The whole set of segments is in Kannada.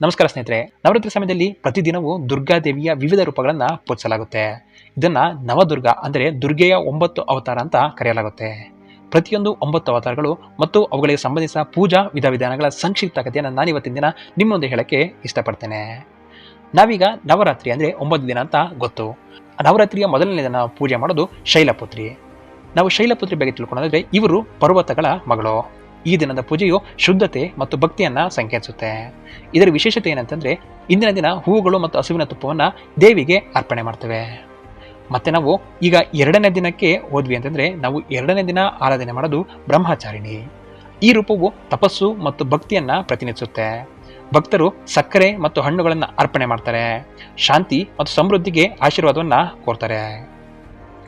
ನಮಸ್ಕಾರ ಸ್ನೇಹಿತರೆ, ನವರಾತ್ರಿ ಸಮಯದಲ್ಲಿ ಪ್ರತಿದಿನವೂ ದುರ್ಗಾದೇವಿಯ ವಿವಿಧ ರೂಪಗಳನ್ನು ಪೂಜಿಸಲಾಗುತ್ತೆ. ಇದನ್ನ ನವದುರ್ಗ ಅಂದರೆ ದುರ್ಗೆಯ ಒಂಬತ್ತು ಅವತಾರ ಅಂತ ಕರೆಯಲಾಗುತ್ತೆ. ಪ್ರತಿಯೊಂದು ಒಂಬತ್ತು ಅವತಾರಗಳು ಮತ್ತು ಅವುಗಳಿಗೆ ಸಂಬಂಧಿಸಿದ ಪೂಜಾ ವಿಧಾನಗಳ ಸಂಕ್ಷಿಪ್ತ ಕಥೆಯನ್ನು ನಾನು ಇವತ್ತಿನ ದಿನ ನಿಮ್ಮೊಂದು ಹೇಳಕ್ಕೆ ಇಷ್ಟಪಡ್ತೇನೆ. ನಾವೀಗ ನವರಾತ್ರಿ ಅಂದರೆ ಒಂಬತ್ತು ದಿನ ಅಂತ ಗೊತ್ತು. ನವರಾತ್ರಿಯ ಮೊದಲನೇ ದಿನ ಪೂಜೆ ಮಾಡೋದು ಶೈಲಪುತ್ರಿ. ನಾವು ಶೈಲಪುತ್ರಿ ಬಗ್ಗೆ ತಿಳ್ಕೊಳ್ಳೋದಾದ್ರೆ ಇವರು ಪರ್ವತಗಳ ಮಗಳು. ಈ ದಿನದ ಪೂಜೆಯು ಶುದ್ಧತೆ ಮತ್ತು ಭಕ್ತಿಯನ್ನ ಸಂಕೇತಿಸುತ್ತೆ. ಇದರ ವಿಶೇಷತೆ ಏನಂತಂದ್ರೆ, ಇಂದಿನ ದಿನ ಹೂವುಗಳು ಮತ್ತು ಹಸುವಿನ ತುಪ್ಪವನ್ನ ದೇವಿಗೆ ಅರ್ಪಣೆ ಮಾಡ್ತೇವೆ. ಮತ್ತೆ ನಾವು ಈಗ ಎರಡನೇ ದಿನಕ್ಕೆ ಹೋದ್ವಿ ಅಂತಂದ್ರೆ, ನಾವು ಎರಡನೇ ದಿನ ಆರಾಧನೆ ಮಾಡೋದು ಬ್ರಹ್ಮಚಾರಿಣಿ. ಈ ರೂಪವು ತಪಸ್ಸು ಮತ್ತು ಭಕ್ತಿಯನ್ನ ಪ್ರತಿನಿಧಿಸುತ್ತೆ. ಭಕ್ತರು ಸಕ್ಕರೆ ಮತ್ತು ಹಣ್ಣುಗಳನ್ನು ಅರ್ಪಣೆ ಮಾಡ್ತಾರೆ. ಶಾಂತಿ ಮತ್ತು ಸಮೃದ್ಧಿಗೆ ಆಶೀರ್ವಾದವನ್ನ ಕೋರ್ತಾರೆ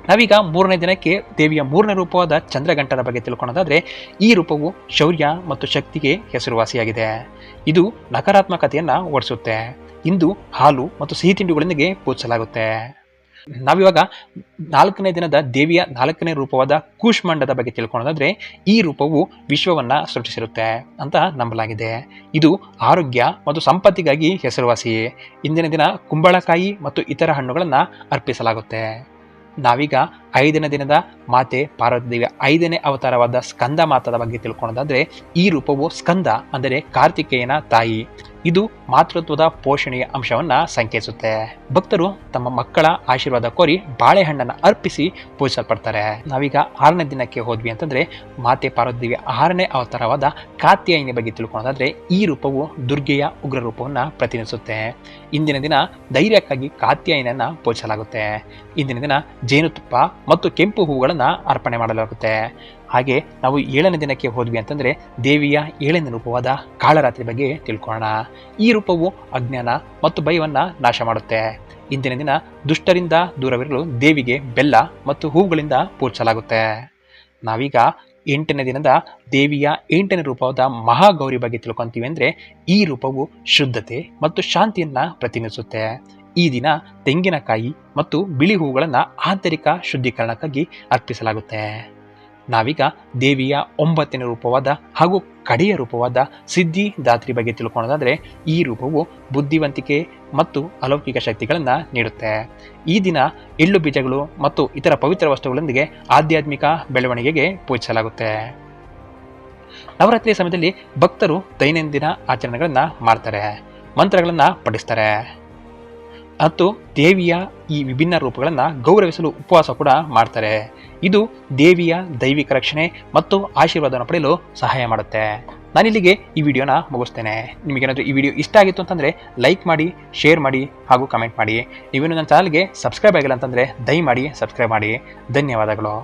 ನಾವೀಗ ಮೂರನೇ ದಿನಕ್ಕೆ ದೇವಿಯ ಮೂರನೇ ರೂಪವಾದ ಚಂದ್ರಗಂಟದ ಬಗ್ಗೆ ತಿಳ್ಕೊಳ್ಳೋದಾದ್ರೆ, ಈ ರೂಪವು ಶೌರ್ಯ ಮತ್ತು ಶಕ್ತಿಗೆ ಹೆಸರುವಾಸಿಯಾಗಿದೆ. ಇದು ನಕಾರಾತ್ಮಕತೆಯನ್ನು ಓಡಿಸುತ್ತೆ. ಇಂದು ಹಾಲು ಮತ್ತು ಸಿಹಿ ತಿಂಡಿಗಳೊಂದಿಗೆ ಪೂಜಿಸಲಾಗುತ್ತೆ ನಾವಿವಾಗ ನಾಲ್ಕನೇ ದಿನದ ದೇವಿಯ ನಾಲ್ಕನೇ ರೂಪವಾದ ಕೂಷ್ಮಾಂಡದ ಬಗ್ಗೆ ತಿಳ್ಕೊಳ್ಳೋದಾದ್ರೆ, ಈ ರೂಪವು ವಿಶ್ವವನ್ನು ಸೃಷ್ಟಿಸಿರುತ್ತೆ ಅಂತ ನಂಬಲಾಗಿದೆ. ಇದು ಆರೋಗ್ಯ ಮತ್ತು ಸಂಪತ್ತಿಗಾಗಿ ಹೆಸರುವಾಸಿ ಇಂದಿನ ದಿನ ಕುಂಬಳಕಾಯಿ ಮತ್ತು ಇತರ ಹಣ್ಣುಗಳನ್ನು ಅರ್ಪಿಸಲಾಗುತ್ತೆ. ನಾವೀಗ ಐದನೇ ದಿನದ ಮಾತೆ ಪಾರ್ವತಿ ದೇವಿಯ ಐದನೇ ಅವತಾರವಾದ ಸ್ಕಂದ ಮಾತದ ಬಗ್ಗೆ ತಿಳ್ಕೊಳ್ಳೋದಾದ್ರೆ ಈ ರೂಪವು ಸ್ಕಂದ ಅಂದರೆ ಕಾರ್ತಿಕೇಯನ ತಾಯಿ. ಇದು ಮಾತೃತ್ವದ ಪೋಷಣೆಯ ಅಂಶವನ್ನ ಸಂಕೇತಿಸುತ್ತೆ ಭಕ್ತರು ತಮ್ಮ ಮಕ್ಕಳ ಆಶೀರ್ವಾದ ಕೋರಿ ಬಾಳೆಹಣ್ಣನ್ನು ಅರ್ಪಿಸಿ ಪೂಜಿಸಲ್ಪಡ್ತಾರೆ. ನಾವೀಗ ಆರನೇ ದಿನಕ್ಕೆ ಹೋದ್ವಿ ಅಂತಂದ್ರೆ ಮಾತೆ ಪಾರ್ವತಿ ಆರನೇ ಅವತಾರವಾದ ಕಾತ್ಯಾಯಿನಿ ಬಗ್ಗೆ ತಿಳ್ಕೊಳ್ಳೋದಾದ್ರೆ ಈ ರೂಪವು ದುರ್ಗೆಯ ಉಗ್ರ ರೂಪವನ್ನ ಪ್ರತಿನಿಧಿಸುತ್ತೆ. ಇಂದಿನ ದಿನ ಧೈರ್ಯಕ್ಕಾಗಿ ಕಾತ್ಯಾಯಿನನ್ನ ಪೂಜಿಸಲಾಗುತ್ತೆ. ಇಂದಿನ ದಿನ ಜೇನುತುಪ್ಪ ಮತ್ತು ಕೆಂಪು ಹೂಗಳನ್ನು ಅರ್ಪಣೆ ಮಾಡಲಾಗುತ್ತೆ. ಹಾಗೆ ನಾವು ಏಳನೇ ದಿನಕ್ಕೆ ಹೋದ್ವಿ ಅಂತಂದ್ರೆ ದೇವಿಯ ಏಳನೇ ರೂಪವಾದ ಕಾಳರಾತ್ರಿ ಬಗ್ಗೆ ತಿಳ್ಕೊಳ್ಳೋಣ. ಈ ರೂಪವು ಅಜ್ಞಾನ ಮತ್ತು ಭಯವನ್ನ ನಾಶ ಮಾಡುತ್ತೆ. ಇಂದಿನ ದಿನ ದುಷ್ಟರಿಂದ ದೂರವಿರಲು ದೇವಿಗೆ ಬೆಲ್ಲ ಮತ್ತು ಹೂವುಗಳಿಂದ ಪೂಜಿಸಲಾಗುತ್ತೆ. ನಾವೀಗ ಎಂಟನೇ ದಿನದ ದೇವಿಯ ಎಂಟನೇ ರೂಪವಾದ ಮಹಾಗೌರಿ ಬಗ್ಗೆ ತಿಳ್ಕೊಂತೀವಿ ಅಂದ್ರೆ ಈ ರೂಪವು ಶುದ್ಧತೆ ಮತ್ತು ಶಾಂತಿಯನ್ನ ಪ್ರತಿನಿಧಿಸುತ್ತೆ. ಈ ದಿನ ತೆಂಗಿನಕಾಯಿ ಮತ್ತು ಬಿಳಿ ಹೂವುಗಳನ್ನು ಆಂತರಿಕ ಶುದ್ಧೀಕರಣಕ್ಕಾಗಿ ಅರ್ಪಿಸಲಾಗುತ್ತೆ. ನಾವೀಗ ದೇವಿಯ ಒಂಬತ್ತನೇ ರೂಪವಾದ ಹಾಗೂ ಕಡೆಯ ರೂಪವಾದ ಸಿದ್ಧಿ ದಾತ್ರಿ ಬಗ್ಗೆ ತಿಳ್ಕೊಳ್ಳೋದಾದ್ರೆ, ಈ ರೂಪವು ಬುದ್ಧಿವಂತಿಕೆ ಮತ್ತು ಅಲೌಕಿಕ ಶಕ್ತಿಗಳನ್ನು ನೀಡುತ್ತೆ. ಈ ದಿನ ಎಳ್ಳು ಬೀಜಗಳು ಮತ್ತು ಇತರ ಪವಿತ್ರ ವಸ್ತುಗಳೊಂದಿಗೆ ಆಧ್ಯಾತ್ಮಿಕ ಬೆಳವಣಿಗೆಗೆ ಪೂಜಿಸಲಾಗುತ್ತೆ. ನವರಾತ್ರಿಯ ಸಮಯದಲ್ಲಿ ಭಕ್ತರು ದೈನಂದಿನ ಆಚರಣೆಗಳನ್ನು ಮಾಡ್ತಾರೆ, ಮಂತ್ರಗಳನ್ನು ಪಠಿಸ್ತಾರೆ. ಮತ್ತು ದೇವಿಯ ಈ ವಿಭಿನ್ನ ರೂಪಗಳನ್ನು ಗೌರವಿಸಲು ಉಪವಾಸ ಕೂಡ ಮಾಡ್ತಾರೆ. ಇದು ದೇವಿಯ ದೈವಿಕ ರಕ್ಷಣೆ ಮತ್ತು ಆಶೀರ್ವಾದವನ್ನು ಪಡೆಯಲು ಸಹಾಯ ಮಾಡುತ್ತೆ. ನಾನಿಲ್ಲಿಗೆ ಈ ವಿಡಿಯೋನ ಮುಗಿಸ್ತೇನೆ. ನಿಮಗೇನಾದರೂ ಈ ವಿಡಿಯೋ ಇಷ್ಟ ಆಗಿತ್ತು ಅಂತಂದರೆ ಲೈಕ್ ಮಾಡಿ, ಶೇರ್ ಮಾಡಿ ಹಾಗೂ ಕಮೆಂಟ್ ಮಾಡಿ. ನೀವೇನು ನನ್ನ ಚಾನಲ್ಗೆ ಸಬ್ಸ್ಕ್ರೈಬ್ ಆಗಿಲ್ಲ ಅಂತಂದರೆ ದಯಮಾಡಿ ಸಬ್ಸ್ಕ್ರೈಬ್ ಮಾಡಿ. ಧನ್ಯವಾದಗಳು.